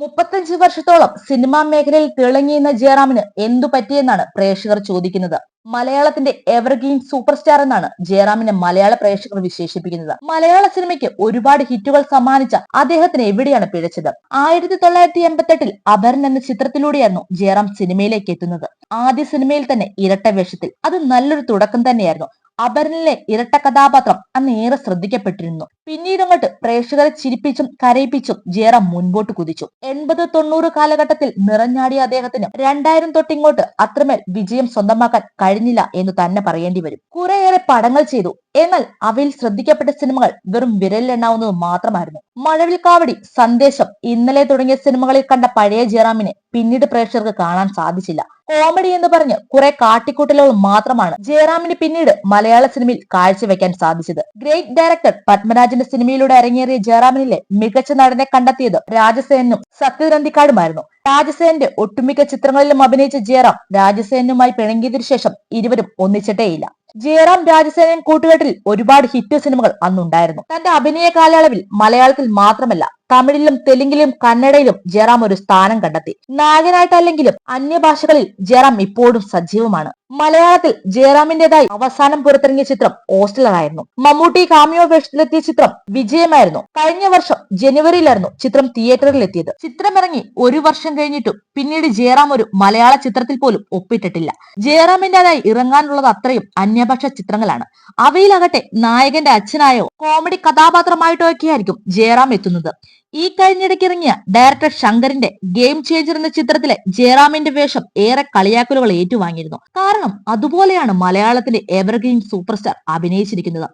മുപ്പത്തഞ്ച് വർഷത്തോളം സിനിമാ മേഖലയിൽ തിളങ്ങിയെന്ന ജയറാമിന് എന്തു പറ്റിയെന്നാണ് പ്രേക്ഷകർ ചോദിക്കുന്നത്. മലയാളത്തിന്റെ എവർഗ്രീൻ സൂപ്പർ സ്റ്റാർ എന്നാണ് ജയറാമിനെ മലയാള പ്രേക്ഷകർ വിശേഷിപ്പിക്കുന്നത്. മലയാള സിനിമയ്ക്ക് ഒരുപാട് ഹിറ്റുകൾ സമ്മാനിച്ച അദ്ദേഹത്തിന് എവിടെയാണ് പിഴച്ചത്? ആയിരത്തി തൊള്ളായിരത്തി എൺപത്തെട്ടിൽ അപരൻ എന്ന ചിത്രത്തിലൂടെയായിരുന്നു ജയറാം സിനിമയിലേക്ക് എത്തുന്നത്. ആദ്യ സിനിമയിൽ തന്നെ ഇരട്ട വേഷത്തിൽ. അത് നല്ലൊരു തുടക്കം തന്നെയായിരുന്നു. അപരനിലെ ഇരട്ട കഥാപാത്രം അന്ന് ഏറെ ശ്രദ്ധിക്കപ്പെട്ടിരുന്നു. പിന്നീട് അങ്ങോട്ട് പ്രേക്ഷകരെ ചിരിപ്പിച്ചും കരയിപ്പിച്ചും ജയറാം മുൻപോട്ട് കുതിച്ചു. എൺപത് തൊണ്ണൂറ് കാലഘട്ടത്തിൽ നിറഞ്ഞാടിയ അദ്ദേഹത്തിന് രണ്ടായിരം തൊട്ടിങ്ങോട്ട് അത്രമേൽ വിജയം സ്വന്തമാക്കാൻ കഴിഞ്ഞില്ല എന്ന് തന്നെ പറയേണ്ടി വരും. കുറേയേറെ പടങ്ങൾ ചെയ്തു. എന്നാൽ അവയിൽ ശ്രദ്ധിക്കപ്പെട്ട സിനിമകൾ വെറും വിരലിലെണ്ണാവുന്നത് മാത്രമായിരുന്നു. മഴവിൽ കാവടി സന്ദേശം ഇന്നലെ തുടങ്ങിയ സിനിമകളിൽ കണ്ട പഴയ ജയറാമിനെ പിന്നീട് പ്രേക്ഷകർക്ക് കാണാൻ സാധിച്ചില്ല. കോമഡി എന്ന് പറഞ്ഞ് കുറെ കാട്ടിക്കൂട്ടലുകൾ മാത്രമാണ് ജയറാമിന് പിന്നീട് മലയാള സിനിമയിൽ കാഴ്ചവെക്കാൻ സാധിച്ചത്. ഗ്രേറ്റ് ഡയറക്ടർ പത്മരാജന്റെ സിനിമയിലൂടെ അരങ്ങേറിയ ജയറാമിനിലെ മികച്ച നടനെ കണ്ടെത്തിയത് രാജസേനും സത്യഗ്രന്ഥിക്കാടുമായിരുന്നു രാജസേനന്റെ ഒട്ടുമിക്ക ചിത്രങ്ങളിലും അഭിനയിച്ച ജയറാം രാജസേനുമായി പിണങ്ങിയതിനു ശേഷം ഇരുവരും ഒന്നിച്ചിട്ടേയില്ല. ജയറാം രാജസേനൻ കൂട്ടുകെട്ടിൽ ഒരുപാട് ഹിറ്റ് സിനിമകൾ അന്നുണ്ടായിരുന്നു. തന്റെ അഭിനയ കാലയളവിൽ മലയാളത്തിൽ മാത്രമല്ല തമിഴിലും തെലുങ്കിലും കന്നഡയിലും ജയറാം ഒരു സ്ഥാനം കണ്ടെത്തി. നായകനായിട്ടല്ലെങ്കിലും അന്യഭാഷകളിൽ ജയറാം ഇപ്പോഴും സജീവമാണ്. മലയാളത്തിൽ ജയറാമിന്റേതായി അവസാനം പുറത്തിറങ്ങിയ ചിത്രം ഓസ്റ്റലർ ആയിരുന്നു മമ്മൂട്ടി കാമിയോ വേഷത്തിലെത്തിയ ചിത്രം വിജയമായിരുന്നു. കഴിഞ്ഞ വർഷം ജനുവരിയിലായിരുന്നു ചിത്രം തിയേറ്ററിൽ എത്തിയത് ചിത്രം ഇറങ്ങി ഒരു വർഷം കഴിഞ്ഞിട്ടും പിന്നീട് ജയറാം ഒരു മലയാള ചിത്രത്തിൽ പോലും ഒപ്പിട്ടിട്ടില്ല. ജയറാമിന്റേതായി ഇറങ്ങാനുള്ളത് അത്രയും അന്യഭാഷ ചിത്രങ്ങളാണ്. അവയിലാകട്ടെ നായകന്റെ അച്ഛനായോ കോമഡി കഥാപാത്രമായിട്ടോ ഒക്കെയായിരിക്കും ജയറാം എത്തുന്നത്. ഈ കഴിഞ്ഞിടയ്ക്ക് ഇറങ്ങിയ ഡയറക്ടർ ശങ്കറിന്റെ ഗെയിം ചേഞ്ചർ എന്ന ചിത്രത്തിലെ ജയറാമിന്റെ വേഷം ഏറെ കളിയാക്കലുകൾ ഏറ്റുവാങ്ങിയിരുന്നു. കാരണം അതുപോലെയാണ് മലയാളത്തിലെ എവർഗ്രീൻ സൂപ്പർ സ്റ്റാർ അഭിനയിച്ചിരിക്കുന്നത്.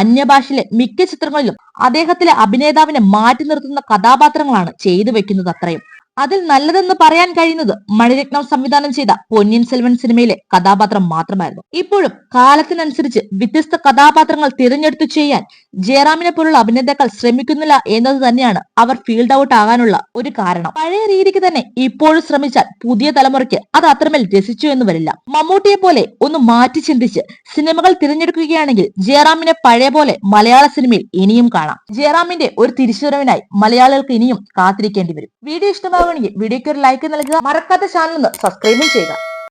അന്യഭാഷയിലെ മിക്ക ചിത്രങ്ങളിലും അദ്ദേഹത്തിലെ അഭിനേതാവിനെ മാറ്റി നിർത്തുന്ന കഥാപാത്രങ്ങളാണ് ചെയ്തു വെക്കുന്നത് അത്രയും. അതിൽ നല്ലതെന്ന് പറയാൻ കഴിയുന്നത് മണിരത്നം സംവിധാനം ചെയ്ത പൊന്നിയിൻ സെൽവൻ സിനിമയിലെ കഥാപാത്രം മാത്രമായിരുന്നു. ഇപ്പോഴും കാലത്തിനനുസരിച്ച് വ്യത്യസ്ത കഥാപാത്രങ്ങൾ തിരഞ്ഞെടുത്തു ചെയ്യാൻ ജയറാമിനെ പോലുള്ള അഭിനേതാക്കൾ ശ്രമിക്കുന്നില്ല എന്നത് തന്നെയാണ് അവർ ഫീൽഡ് ഔട്ട് ആകാനുള്ള ഒരു കാരണം. പഴയ രീതിക്ക് തന്നെ ഇപ്പോഴും ശ്രമിച്ചാൽ പുതിയ തലമുറയ്ക്ക് അത് അത്രമേൽ രസിച്ചു എന്ന് വരില്ല. മമ്മൂട്ടിയെ പോലെ ഒന്ന് മാറ്റി ചിന്തിച്ച് സിനിമകൾ തിരഞ്ഞെടുക്കുകയാണെങ്കിൽ ജയറാമിനെ പഴയ പോലെ മലയാള സിനിമയിൽ ഇനിയും കാണാം. ജയറാമിന്റെ ഒരു തിരിച്ചുവരവിനായി മലയാളികൾക്ക് ഇനിയും കാത്തിരിക്കേണ്ടി വരും. വീഡിയോ ഇഷ്ടമാവുകയാണെങ്കിൽ വീഡിയോയ്ക്ക് ഒരു ലൈക്ക് നൽകുക. മറക്കാത്ത ചാനൽ ഒന്ന് സബ്സ്ക്രൈബും ചെയ്യുക.